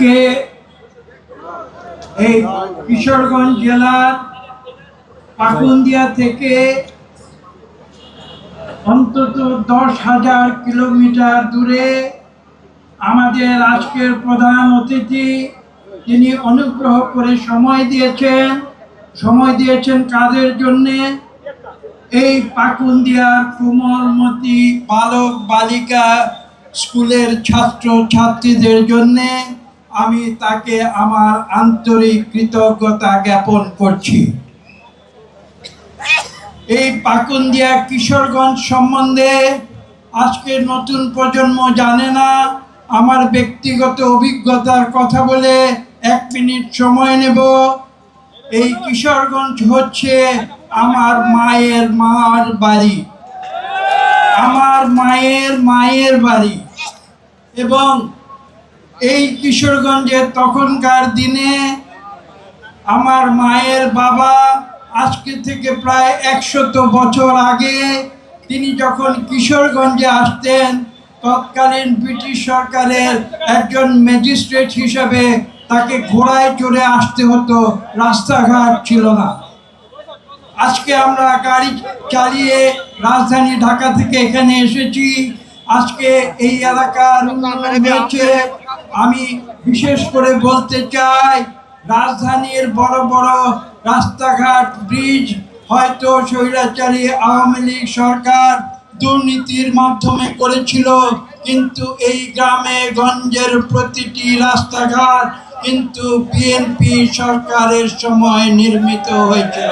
আজকে এই কিশোরগঞ্জ জেলার পাকুন্দিয়া থেকে অন্তত দশ হাজার কিলোমিটার দূরে আমাদের আজকের প্রধান অতিথি তিনি অনুগ্রহ করে সময় দিয়েছেন সময় দিয়েছেন কাজের জন্যে। এই পাকুন্দিয়ার কোমলমতি বালক বালিকা স্কুলের ছাত্র ছাত্রীদের জন্যে আমি তাকে আমার আন্তরিক কৃতজ্ঞতা জ্ঞাপন করছি। এই পাকুন্দিয়া কিশোরগঞ্জ সম্বন্ধে আজকে নতুন প্রজন্ম জানে না, আমার ব্যক্তিগত অভিজ্ঞতার কথা বলে এক মিনিট সময় নেব। এই কিশোরগঞ্জ হচ্ছে আমার মায়ের মার বাড়ি। আমার মায়ের মায়ের বাড়ি। এবং এই কিশোরগঞ্জে তখনকার দিনে আমার মায়ের বাবা আজকে থেকে প্রায় একশত বছর আগে তিনি যখন কিশোরগঞ্জে আসতেন, তৎকালীন ব্রিটিশ সরকারের একজন ম্যাজিস্ট্রেট হিসাবে তাকে ঘোড়ায় চড়ে আসতে হতো, রাস্তাঘাট ছিল না। আজকে আমরা গাড়ি চালিয়ে রাজধানী ঢাকা থেকে এখানে এসেছি। আজকে এই এলাকার উন্নয়ন হয়েছে। আমি বিশেষ করে বলতে চাই, রাজধানীর বড় বড় রাস্তাঘাট, ব্রিজ, হয়তো স্বৈরাচারী আওয়ামী লীগ সরকার দুর্নীতির মাধ্যমে করেছিল, কিন্তু এই গ্রামে গঞ্জের প্রতিটি রাস্তাঘাট কিন্তু বিএনপি সরকারের সময় নির্মিত হয়েছিল।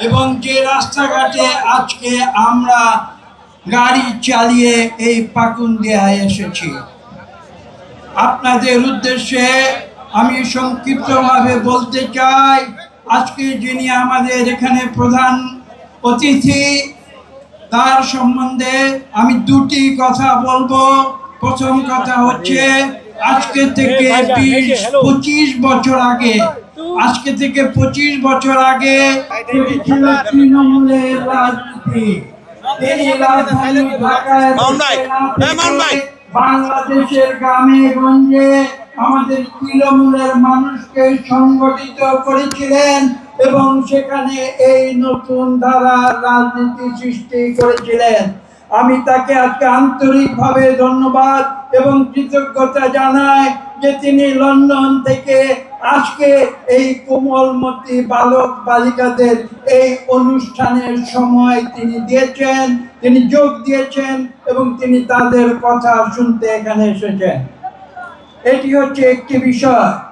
এবং যে রাস্তাঘাটে আজকে আমরা গাড়ি চালিয়ে এই পাকুন্দিয়ায় এসেছি। আপনাদের উদ্দেশ্যে আমি সংক্ষিপ্তভাবে বলতে চাই আজকে যিনি আমাদের এখানে প্রধান অতিথি তার সম্বন্ধে আমি দুটি কথা বলব প্রথম কথা হচ্ছে আজকে থেকে বিশ পঁচিশ বছর আগে আজকে থেকে পঁচিশ বছর আগে তৃণমূলের রাজনীতি এই রাজধানী ঢাকায় বাংলাদেশের গ্রামে গঞ্জে আমাদের তৃণমূলের মানুষকে সংগঠিত করেছিলেন এবং সেখানে এই নতুন ধারা রাজনীতি সৃষ্টি করেছিলেন। আমি তাকে আজকে আন্তরিকভাবে ধন্যবাদ এবং কৃতজ্ঞতা জানাই যে তিনি লন্ডন থেকে আজকে এই কোমলমতি বালক বালিকাদের এই অনুষ্ঠানের সময় তিনি দিয়েছেন, তিনি যোগ দিয়েছেন এবং তিনি তাদের কথা শুনতে এখানে এসেছেন। এটি হচ্ছে একটি বিষয়।